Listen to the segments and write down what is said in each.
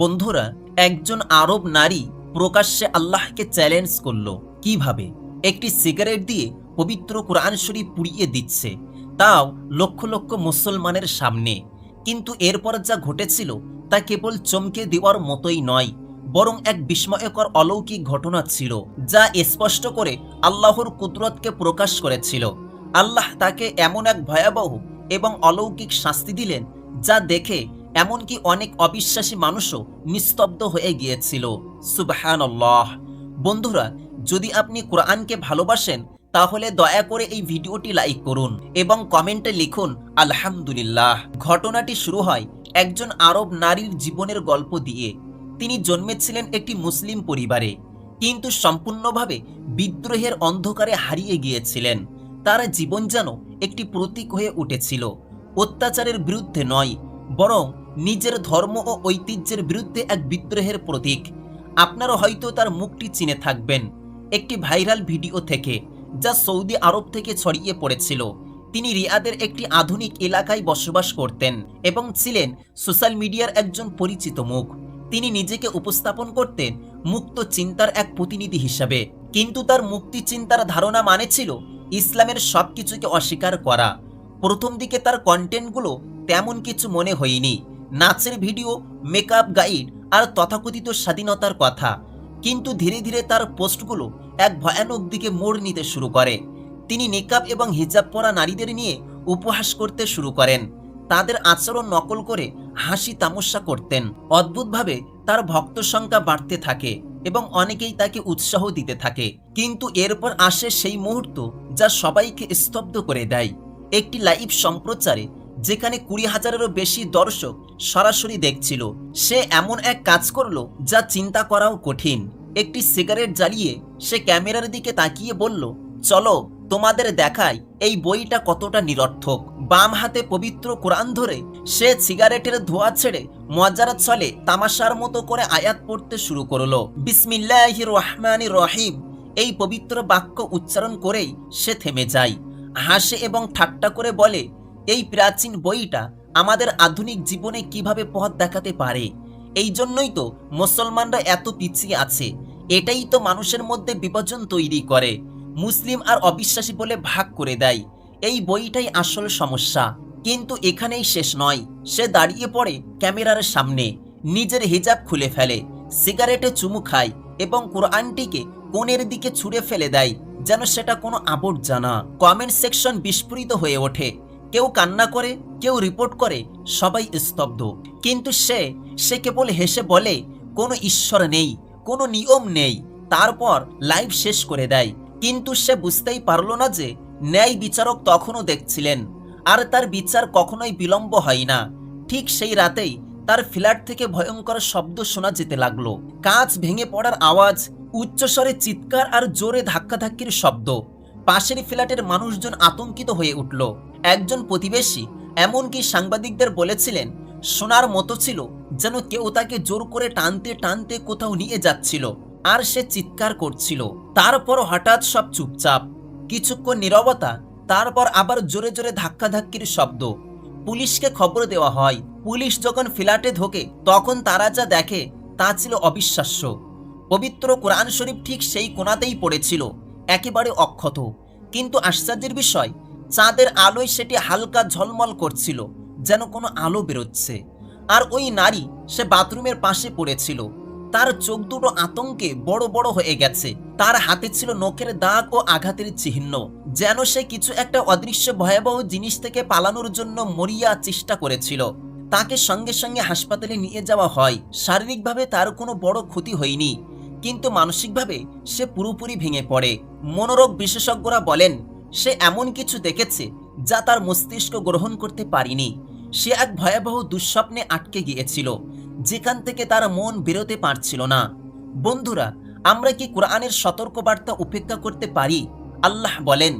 বন্ধুরা, একজন আরব নারী প্রকাশ্যে আল্লাহকে চ্যালেঞ্জ করল। কীভাবে? একটি সিগারেট দিয়ে পবিত্র কোরআন শরীফ পুড়িয়ে দিচ্ছে। তাও লক্ষ লক্ষ মুসলমানের সামনে। কিন্তু এরপর যা ঘটেছিল, তা কেবল চমকে দেওয়ার মতোই নয়, বরং এক বিস্ময়কর অলৌকিক ঘটনা ছিল, যা স্পষ্ট করে আল্লাহর কুদরতকে প্রকাশ করেছিল। আল্লাহ তাকে এমন এক ভয়াবহ এবং অলৌকিক শাস্তি দিলেন, যা দেখে এমনকি অনেক অবিশ্বাসী মানুষও নিস্তব্ধ হয়ে গিয়েছিল। সুবহানাল্লাহ। বন্ধুরা, যদি আপনি কোরআনকে ভালোবাসেন, তাহলে দয়া করে এই ভিডিওটি লাইক করুন এবং কমেন্টে লিখুন, আলহামদুলিল্লাহ। ঘটনাটি শুরু হয় একজন আরব নারীর জীবনের গল্প দিয়ে। তিনি জন্মেছিলেন একটি মুসলিম পরিবারে, কিন্তু সম্পূর্ণভাবে বিদ্রোহের অন্ধকারে হারিয়ে গিয়েছিলেন। তার জীবন যেন একটি প্রতীক হয়ে উঠেছিল। অত্যাচারের বিরুদ্ধে নয়, বরং নিজের ধর্ম ও ঐতিহ্যের বিরুদ্ধে এক বিদ্রোহের প্রতীক। আপনারা হয়তো তার মুখটি চিনে থাকবেন। একটি ভাইরাল ভিডিও থেকে, যা সৌদি আরব থেকে ছড়িয়ে পড়েছিল। তিনি রিয়াদের একটি আধুনিক এলাকায় বসবাস করতেন এবং ছিলেন সোশ্যাল মিডিয়ার একজন পরিচিত মুখ। তিনি নিজেকে উপস্থাপন করতেন মুক্ত চিন্তার এক প্রতিনিধি হিসাবে, কিন্তু তার মুক্তি চিন্তার ধারণা মানে ছিল ইসলামের সব কিছুকে অস্বীকার করা। প্রথম দিকে তার কন্টেন্টগুলো তেমন কিছু মনে হয়নি। নাচের ভিডিও মেকআপ গাইড আর তথাকথিত স্বাধীনতার কথা। কিন্তু ধীরে ধীরে তার পোস্টগুলো এক ভয়ানক দিকে মোড় নিতে শুরু করে। তিনি নিকাব এবং হিজাব পরা নারীদের নিয়ে উপহাস করতে শুরু করেন। তাদের আচরণ নকল করে হাসি তামস্যা করতেন। অদ্ভুতভাবে তার ভক্ত সংখ্যা বাড়তে থাকে এবং অনেকেই তাকে উৎসাহ দিতে থাকে। কিন্তু এরপর আসে সেই মুহূর্ত যা সবাইকে স্তব্ধ করে দেয়। একটি লাইভ সম্প্রচারে যেখানে কুড়ি হাজারেরও বেশি দর্শক সরাসরি দেখছিল। সে এমন এক কাজ করল যা চিন্তা করাও কঠিন। একটি সিগারেট জ্বালিয়ে সে ক্যামেরার দিকে তাকিয়ে বলল, চলো, তোমাদের দেখাই এই বইটা কতটা নিরর্থক। বাম হাতে পবিত্র কোরআন ধরে সে সিগারেটের ধোয়া ছেড়ে মজার ছলে তামাশার মতো করে আয়াত পড়তে শুরু করল। বিসমিল্লাহ রহমান রহিম। এই পবিত্র বাক্য উচ্চারণ করেই সে থেমে যায়। হাসে এবং ঠাট্টা করে বলে এই প্রাচীন বইটা আমাদের আধুনিক জীবনে কীভাবে পথ দেখাতে পারে? এই জন্যই তো মুসলমানরা এত পিছিয়ে আছে। এটাই তো মানুষের মধ্যে বিভাজন তৈরি করে। মুসলিম আর অবিশ্বাসী বলে ভাগ করে দেয়। এই বইটাই আসল সমস্যা। কিন্তু এখানেই শেষ নয়। সে দাঁড়িয়ে পড়ে ক্যামেরার সামনে। নিজের হিজাব খুলে ফেলে, সিগারেটে চুমু খায় এবং কোরআনটিকে কোণের দিকে ছুঁড়ে ফেলে দেয়, যেন সেটা কোনো আবর্জনা। কমেন্ট সেকশন বিস্ফোরিত হয়ে ওঠে। কেউ কান্না করে, কেউ রিপোর্ট করে, সবাই স্তব্ধ। কিন্তু সে সে কেবল হেসে বলে, কোনো ঈশ্বর নেই, কোনো নিয়ম নেই, তারপর লাইভ শেষ করে দেয়। কিন্তু সে বুঝতেই পারল না যে, ন্যায় বিচারক তখনও দেখছিলেন, আর তার বিচার কখনোই বিলম্ব হয় না। ঠিক সেই রাতেই তার ফ্ল্যাট থেকে ভয়ঙ্কর শব্দ শোনা যেতে লাগল। কাঁচ ভেঙে পড়ার আওয়াজ, উচ্চস্বরে চিৎকার আর জোরে ধাক্কাধাক্কির শব্দ। পাশের ফ্ল্যাটের মানুষজন আতঙ্কিত হয়ে উঠল। একজন প্রতিবেশী এমনকি সাংবাদিকদের বলেছিলেন শোনার মতো ছিল, যেন কেউ তাকে জোর করে টানতে টানতে কোথাও নিয়ে যাচ্ছিল। আর সে চিৎকার করছিল। তারপর হঠাৎ সব চুপচাপ। কিছুক্ষণ নীরবতা, তারপর আবার জোরে জোরে ধাক্কাধাক্কির শব্দ। পুলিশকে খবর দেওয়া হয়, পুলিশ যখন ফ্ল্যাটে ঢোকে, তখন তারা যা দেখে তা ছিল অবিশ্বাস্য। পবিত্র কোরআন শরীফ ঠিক সেই কোণাতেই পড়েছিল। একেবারে অক্ষত। কিন্তু আশ্চর্যের বিষয়, চাঁদের আলোয় সেটি হালকা ঝলমল করছিল, যেন কোনো আলো বেরোচ্ছে। আর ওই নারী সে বাথরুমের পাশে পড়েছিল। তার চোখ দুটো আতঙ্কে বড় বড় হয়ে গেছে। তার হাতে ছিল নখের দাগ ও আঘাতের চিহ্ন, যেন সে কিছু একটা অদৃশ্য ভয়াবহ জিনিস থেকে পালানোর জন্য মরিয়া চেষ্টা করেছিল। তাকে সঙ্গে সঙ্গে হাসপাতালে নিয়ে যাওয়া হয়। শারীরিকভাবে তার কোনো বড় ক্ষতি হয়নি। কিন্তু মানসিকভাবে সে পুরোপুরি ভেঙে পড়ে। মনোরোগ বিশেষজ্ঞরা বলেন, সে এমন কিছু দেখেছে যা তার মস্তিষ্ক গ্রহণ করতে পারিনি। সে এক ভয়াবহ দুঃস্বপ্নে আটকে গিয়েছিল, যেখান থেকে তার মন বেরোতে পারছিল না। বন্ধুরা, আমরা কি কোরআনের সতর্কবার্তা উপেক্ষা করতে পারি? আল্লাহ বলেন,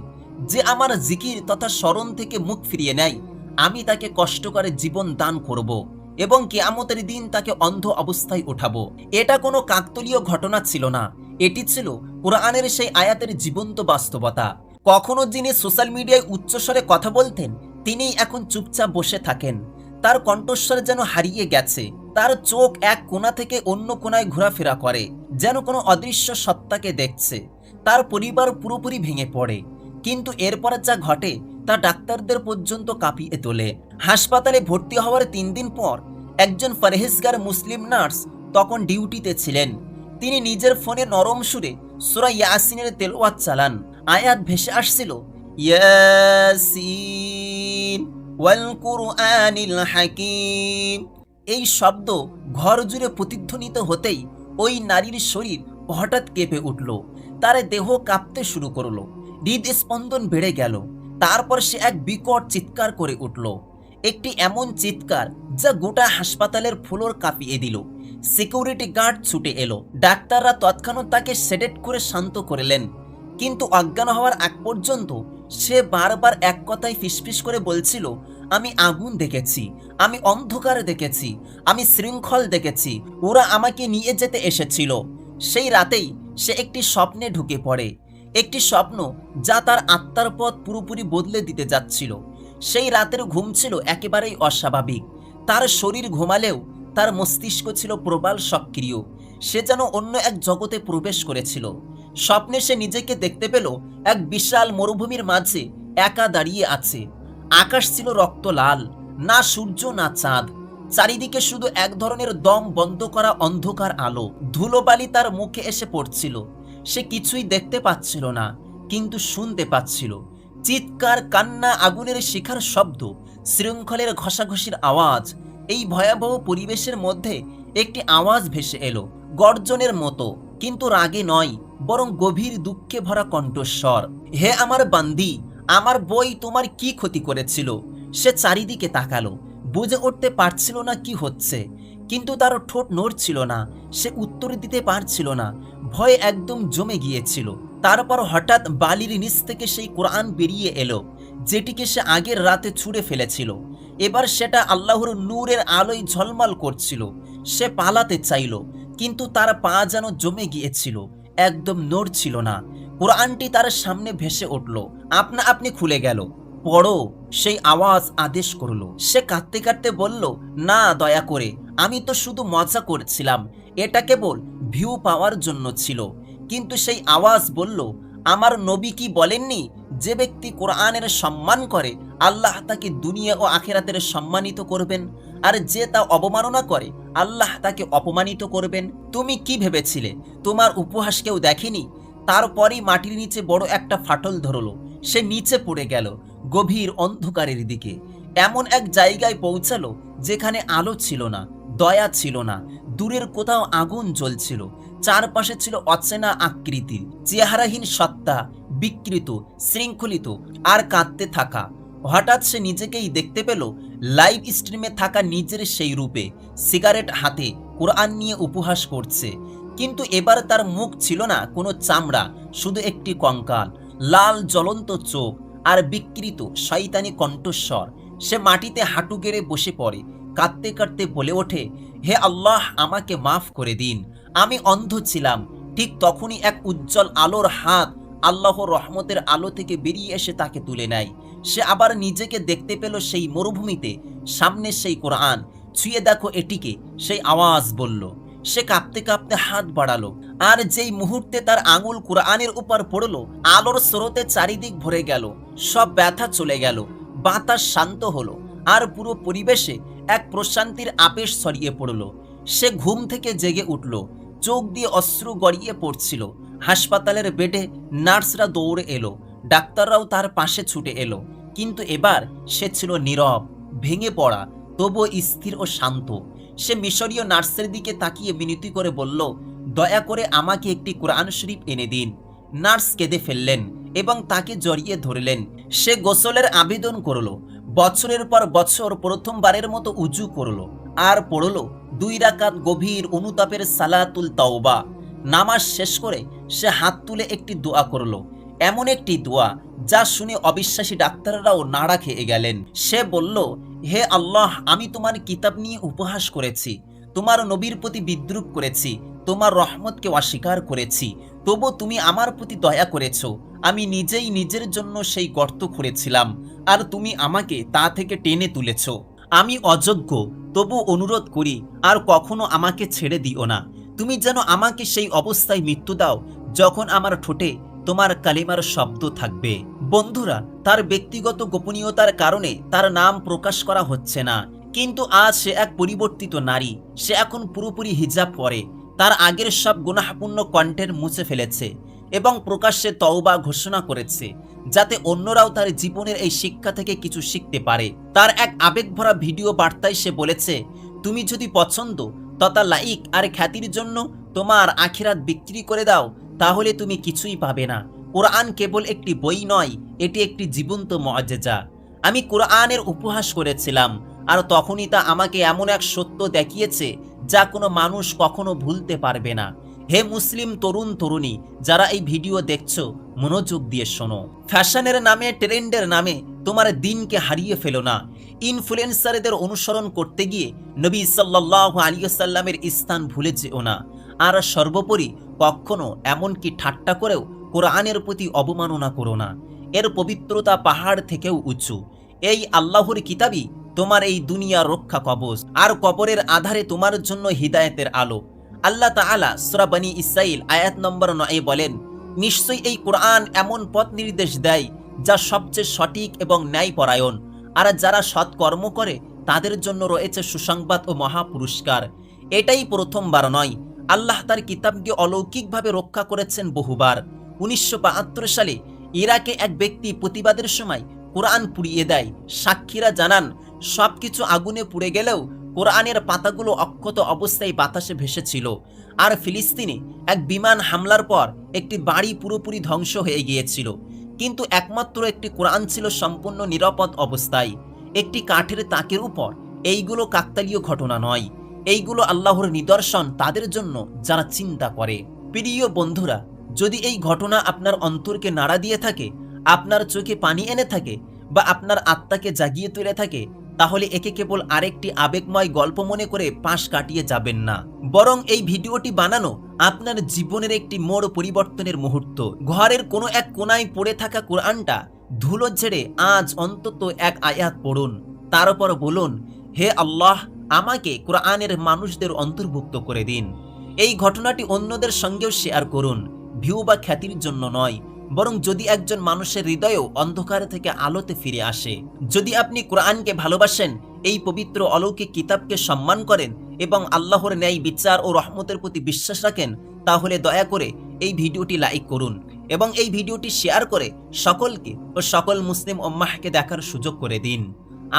যে আমার জিকির তথা স্মরণ থেকে মুখ ফিরিয়ে নেয়, আমি তাকে কষ্ট করে জীবন দান করব। এবং কেয়ামতের দিন তাকে অন্ধ অবস্থায় উঠাবো। এটা কোনো কাকতলীয় ঘটনা ছিল না। এটি ছিল কোরআনের সেই আয়াতের জীবন্ত বাস্তবতা। কখনো যিনি সোশ্যাল মিডিয়ায় উচ্চস্বরে কথা বলতেন, তিনিই এখন চুপচাপ বসে থাকেন। তার কণ্ঠস্বর যেন হারিয়ে গেছে। তার চোখ এক কোণা থেকে অন্য কোণায় ঘোরাফেরা করে, যেন কোনো অদৃশ্য সত্তাকে দেখছে। তার পরিবার পুরোপুরি ভেঙে পড়ে। কিন্তু এরপর যা ঘটে তা ডাক্তারদের পর্যন্ত কাঁপিয়ে তোলে। হাসপাতালে ভর্তি হওয়ার তিন দিন পর একজন পরহেজগার মুসলিম নার্স তখন ডিউটিতে ছিলেন। তিনি নিজের ফোনে নরম সুরে সুরা ইয়াসিনের তেলোয়াত চালান। আয়াত ভেসে আসছিল হাকিম। এই শব্দ ঘর জুড়ে প্রতিধ্বনিত হতেই ওই নারীর শরীর হঠাৎ কেঁপে উঠল। তার দেহ কাঁপতে শুরু করল। হৃদস্পন্দন বেড়ে গেল। তারপর সে এক বিকট চিৎকার করে উঠল। একটি এমন চিৎকার যা গোটা হাসপাতালের ফ্লোর কাঁপিয়ে দিল। সিকিউরিটি গার্ড ছুটে এলো। ডাক্তাররা তৎক্ষণাৎ তাকে সেডেট করে শান্ত করলেন। কিন্তু অজ্ঞান হওয়ার আগ পর্যন্ত সে বারবার এক কথায় ফিসফিস করে বলছিল, আমি আগুন দেখেছি, আমি অন্ধকার দেখেছি, আমি শৃঙ্খল দেখেছি, ওরা আমাকে নিয়ে যেতে এসেছিল। সেই রাতেই সে একটি স্বপ্নে ঢুকে পড়ে। একটি স্বপ্ন যা তার আত্মার পথ পুরোপুরি বদলে দিতে যাচ্ছিল। সেই রাতের ঘুম ছিল একেবারেই অস্বাভাবিক। তার শরীর ঘুমালেও তার মস্তিষ্ক ছিল প্রবাল সক্রিয়। সে যেন অন্য এক জগতে প্রবেশ করেছিল। স্বপ্নে সে নিজেকে দেখতে পেল এক বিশাল মরুভূমির মাঝে একা দাঁড়িয়ে আছে। আকাশ ছিল রক্ত লাল, না সূর্য না চাঁদ। চারিদিকে শুধু এক ধরনের দম বন্ধ করা অন্ধকার আলো। ধুলোবালি তার মুখে এসে পড়ছিল। সে কিছুই দেখতে পাচ্ছিল না, কিন্তু শুনতে পাচ্ছিল। চিৎকার, কান্না, আগুনের শিখার শব্দ, শৃঙ্খলের ঘষাঘষির আওয়াজ, এই ভয়াবহ পরিবেশের মধ্যে একটি আওয়াজ ভেসে এলো, গর্জনের মতো, কিন্তু রাগে নয়, বরং গভীর দুঃখে ভরা কণ্ঠস্বর। হে আমার বান্দি, আমার বই তোমার কি ক্ষতি করেছিল? সে চারিদিকে তাকালো বুঝে উঠতে পারছিল না কি হচ্ছে। কিন্তু তার ঠোঁট নড়ছিল না, সে উত্তর দিতে পারছিল না। ভয় একদম জমে গিয়েছিল। তারপর হঠাৎ বালির নিচ থেকে সেই কোরআন বেরিয়ে এলো, যেটিকে সে আগের রাতে ছুঁড়ে ফেলেছিল। এবার সেটা আল্লাহর নূরের আলোয় ঝলমল করছিল। সে পালাতে চাইল, কিন্তু তার পা যেন জমে গিয়েছিল, একদম নড়ছিল না। কোরআনটি তার সামনে ভেসে উঠল, আপনা, আপনি খুলে গেল। পড়ো, সেই আওয়াজ আদেশ করল। সে কাঁদতে কাঁদতে বলল, না, দয়া করে, আমি তো শুধু মজা করছিলাম। এটা কেবল ভিউ পাওয়ার জন্য ছিল। কিন্তু সেই আওয়াজ বলল, আমার নবী কি বলেননি যে ব্যক্তি কোরআনের সম্মান করে, আল্লাহ তাকে দুনিয়া ও আখেরাতের সম্মানিত করবেন? আর যে তা অবমাননা করে, আল্লাহ তাকে অপমানিত করবেন? তুমি কি ভেবেছিলে? তোমার উপহাস কেউ দেখেনি? তারপরেই মাটির নিচে বড় একটা ফাটল ধরলো। সে নিচে পড়ে গেল, গভীর অন্ধকারের দিকে। এমন এক জায়গায় পৌঁছালো যেখানে আলো ছিল না, দয়া ছিল না, দূরের কোথাও আগুন জ্বলছিল। চারপাশে ছিল অচেনা আকৃতির চেহারাহীন সত্তা, বিকৃত, শৃঙ্খলিত আর কাঁদতে থাকা। হঠাৎ সে নিজেকেই দেখতে পেল, লাইভ স্ট্রিমে থাকা নিজের সেই রূপে। সিগারেট হাতে কোরআন নিয়ে উপহাস করছে। কিন্তু এবার তার মুখ ছিল না কোনো চামড়া, শুধু একটি কঙ্কাল, লাল জ্বলন্ত চোখ আর বিকৃত শয়তানি কণ্ঠস্বর। সে মাটিতে হাঁটু গেড়ে বসে পড়ে, কাঁদতে কাঁদতে বলে ওঠে, হে আল্লাহ, আমাকে মাফ করে দিন। আমি অন্ধ ছিলাম। ঠিক তখনই এক উজ্জ্বল আলোর হাত আল্লাহ রহমতের আলো থেকে বেরিয়ে এসে তাকে তুলে নেয়। সে আবার নিজেকে দেখতে পেল সেই মরুভূমিতে। সামনে সেই কোরআন। ছুঁয়ে দেখো এটিকে, সেই আওয়াজ বলল। সে কাঁপতে কাঁপতে হাত বাড়ালো আর যেই মুহূর্তে তার আঙুল কোরআনের উপর পড়ল, আলোর স্রোতে চারিদিক ভরে গেল, সব ব্যথা চলে গেল, বাতাস শান্ত হলো আর পুরো পরিবেশে এক প্রশান্তির আবেশ ছড়িয়ে পড়ল। সে ঘুম থেকে জেগে উঠল, চোখ দিয়ে অশ্রু গড়িয়ে পড়ছিল, হাসপাতালের বেডে নার্সরা দৌড়ে এলো, ডাক্তাররাও তার পাশে ছুটে এলো, কিন্তু এবার সে ছিল নীরব, ভেঙে পড়া, তবুও স্থির ও শান্ত। সে মিশরীয় নার্সের দিকে তাকিয়ে বিনতি করে বলল, দয়া করে আমাকে একটি কোরআন শরীফ এনে দিন। নার্স কেঁদে ফেললেন এবং তাকে জড়িয়ে ধরলেন। সে গোসলের আবেদন করল, বছরের পর বছর প্রথমবারের মতো উঁচু করল, আর পড়ল দুই রাকাত গভীর অনুতাপের সালাতুল তাওবা। নামাজ শেষ করে সে হাত তুলে একটি দোয়া করল এমন একটি দোয়া যা শুনে অবিশ্বাসী ডাক্তাররাও নাড়া খেয়ে গেলেন। সে বলল, হে আল্লাহ, আমি তোমার কিতাব নিয়ে উপহাস করেছি, তোমার নবীর প্রতি বিদ্রুপ করেছি, তোমার রহমতকে অস্বীকার করেছি, তবু তুমি আমার প্রতি দয়া করেছ, আমি নিজেই নিজের জন্য সেই গর্ত খুঁড়েছিলাম, আর তুমি আমাকে তা থেকে টেনে তুলেছ। আমি অযোগ্য, তবু অনুরোধ করি, আর কখনো আমাকে ছেড়ে দিও না। তুমি যেন আমাকে সেই অবস্থায় মৃত্যু দাও, যখন আমার ঠোঁটে তোমার কালিমার শব্দ থাকবে। বন্ধুরা, তার ব্যক্তিগত গোপনীয়তার কারণে তার নাম প্রকাশ করা হচ্ছে না। কিন্তু আজ সে এক পরিবর্তিত নারী। সে এখন পুরোপুরি হিজাব পরে। তার আগের সব গুনাহপূর্ণ কণ্ঠের মুছে ফেলেছে এবং প্রকাশ্যে তওবা ঘোষণা করেছে, যাতে অন্যরাও তার জীবনের এই শিক্ষা থেকে কিছু শিখতে পারে। তার এক আবেগভরা ভিডিও বার্তায় সে বলেছে, তুমি যদি পছন্দ তথা লাইক আর খ্যাতির জন্য তোমার আখিরাত বিক্রি করে দাও তাহলে তুমি কিছুই পাবে না। কোরআন কেবল একটি বই নয়, এটি একটি জীবন্ত মজেজা আমি কোরআনের উপহাস করেছিলাম, আর তখনই তা আমাকে এমন এক সত্য দেখিয়েছে, যা কোনো মানুষ কখনো ভুলতে পারবে না। হে মুসলিম তরুণ তরুণী, যারা এই ভিডিও দেখছ, মনোযোগ দিয়ে শোনো। ফ্যাশনের নামে, ট্রেন্ডের নামে তোমার দিনকে হারিয়ে ফেলো না। ইনফ্লুয়েন্সারদের অনুসরণ করতে গিয়ে নবী সাল্লাহ আলিয়াল্লামের স্থান ভুলে যেও না। আর সর্বোপরি কখনো এমনকি ঠাট্টা করেও কোরআনের প্রতি অবমাননা করো না। এর পবিত্রতা পাহাড় থেকেও উঁচু। এই আল্লাহর কিতাবই তোমার এই দুনিয়া রক্ষা কবচ, আর কবরের আধারে তোমার জন্য হিদায়তের আলো। আল্লাহ তাআলা সূরা বনি ইসরাইল আয়াত নম্বর নয় বলেন, নিশ্চয়ই এই কোরআন এমন পথ নির্দেশ দেয় যা সবচেয়ে সঠিক এবং ন্যায়পরায়ণ, আর যারা সৎকর্ম করে তাদের জন্য রয়েছে সুসংবাদ ও মহা পুরস্কার এটাই প্রথমবার নয় আল্লাহ তার কিতাবকে অলৌকিকভাবে রক্ষা করেছেন বহুবার। উনিশশো বাহাত্তর সালে ইরাকে এক ব্যক্তি প্রতিবাদের সময় কোরআন পুড়িয়ে দেয়। সাক্ষীরা জানান, সবকিছু আগুনে পুড়ে গেলেও কোরআনের পাতাগুলো অক্ষত অবস্থায় বাতাসে ভেসেছিল। আর ফিলিস্তিনে এক বিমান হামলার পর একটি বাড়ি পুরোপুরি ধ্বংস হয়ে গিয়েছিল। কিন্তু একমাত্র একটি কোরআন ছিল সম্পূর্ণ নিরাপদ অবস্থায়। একটি কাঠের তাকের উপর এইগুলো কাকতালীয় ঘটনা নয়। এইগুলো আল্লাহর নিদর্শন তাদের জন্য যারা চিন্তা করে। প্রিয় বন্ধুরা, যদি এই ঘটনা আপনার অন্তরকে নাড়া দিয়ে থাকে, আপনার চোখে পানি এনে থাকে বা আপনার আত্মাকে জাগিয়ে তুলে থাকে, তাহলে একে কেবল আরেকটি আবেগময় গল্প মনে করে পাশ কাটিয়ে যাবেন না। বরং এই ভিডিওটি বানানো আপনার জীবনের একটি মোড় পরিবর্তনের মুহূর্ত। ঘরের কোনো এক কোনায় পড়ে থাকা কোরআনটা ধুলো ঝেড়ে আজ অন্তত এক আয়াত পড়ুন। তার তারপর বলুন, হে আল্লাহ আমাকে কোরআনের মানুষদের অন্তর্ভুক্ত করে দিন। এই ঘটনাটি অন্যদের সঙ্গেও শেয়ার করুন। ভিউ বা খ্যাতির জন্য নয়, বরং যদি একজন মানুষের হৃদয়েও অন্ধকার থেকে আলোতে ফিরে আসে। যদি আপনি কোরআনকে ভালোবাসেন, এই পবিত্র অলৌকিক কিতাবকে সম্মান করেন এবং আল্লাহর ন্যায় বিচার ও রহমতের প্রতি বিশ্বাস রাখেন, তাহলে দয়া করে এই ভিডিওটি লাইক করুন এবং এই ভিডিওটি শেয়ার করে সকলকে ও সকল মুসলিম ওম্মাহকে দেখার সুযোগ করে দিন।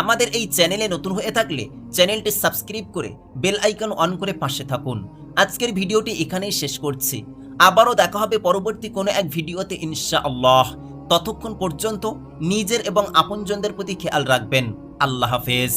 আমাদের এই চ্যানেলে নতুন হয়ে থাকলে চ্যানেলটি সাবস্ক্রাইব করে বেল আইকন অন করে পাশে থাকুন। আজকের ভিডিওটি এখানেই শেষ করছি। আবারও দেখা হবে পরবর্তী কোনো এক ভিডিওতে ইনশা আল্লাহ ততক্ষণ পর্যন্ত নিজের এবং আপনজনদের প্রতি খেয়াল রাখবেন। আল্লাহ হাফেজ।